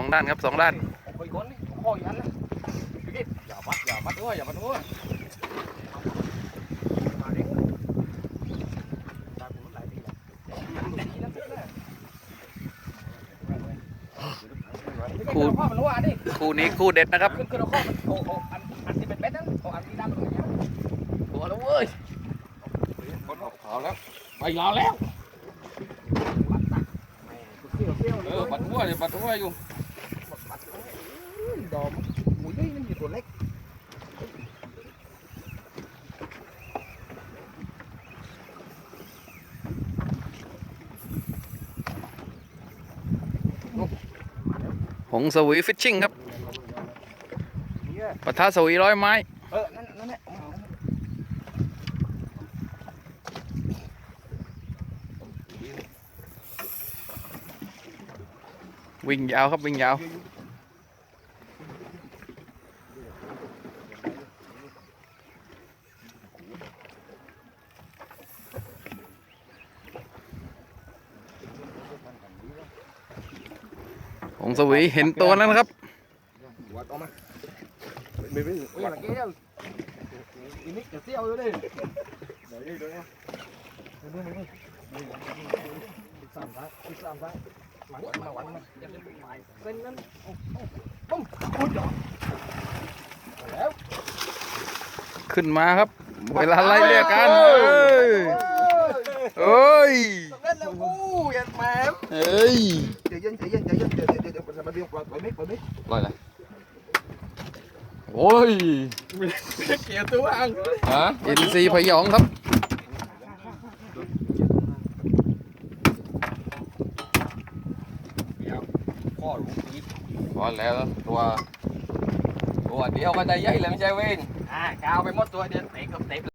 องด้านครับสองด้านไปก้นนี่คอยันนะอย่าบัดอย่าบัดด้วยอย่าบัดด้วยมาดิตาผมหลายทีแล้วคู่ข้อมันว่าดิคู่นี้คู่เด็ดนะครับขึ้นขึ้นเอาข้อมันโอ้โหอันอันที่เป็นเบ็ดนั่นโอ้อันที่ดำมันอย่างเงี้ยตัวแล้วเว้ยคนออกขาวแล้วไปยาวแล้วเซี่ยวเซี่ยวเอเลอยบัดหัวเลยบัดหัวอยู่ ดอมหมูนี่มันอยู่ตัวเล็กหงสวีฟิชชิ่งครับเนี่ยปะทะสวีร้อยไม้ เออ นั่นนั่นแหละเอามาเอามาวิ่งยาวครับ วิ่งยาว หงสวีเห็นตัวแล้วนะครับวัดออกมาไม่ไม่วัดแก้วอีนิดจะเซี่ยวอยู่ดิเดี๋ยวดิเดี๋ยวดิเดี๋ยวดิเดี๋ยวดิสามซ้ายสามซ้ายหวังมาหวังมาอย่าเล่นไปเส้นนั้นโอ้โหปุ้มโอ้ยจอดแล้วขึ้นมาครับ เวลาไล่เรียกกันเอ้ยเอ้ยสำเร็จแล้วกูยันแหมเอ้ยใจเย็นเย็นใจเย็นเดี๋ยวเดี๋ยวเดี๋ยว มาเดี๋ยวปล่อยปล่อยมิกปล่อยมิกลอยเลยโอ้ยเกี่ยวตัวอังฮะอินซีพยองครับ พ่อหลวงปีพอแล้วตัวตัวเดียวก็ได้ใหญ่เลยไม่ใช่เว้นอ่ากาวไปหมดตัวเดี๋ยวเตะกับเตะ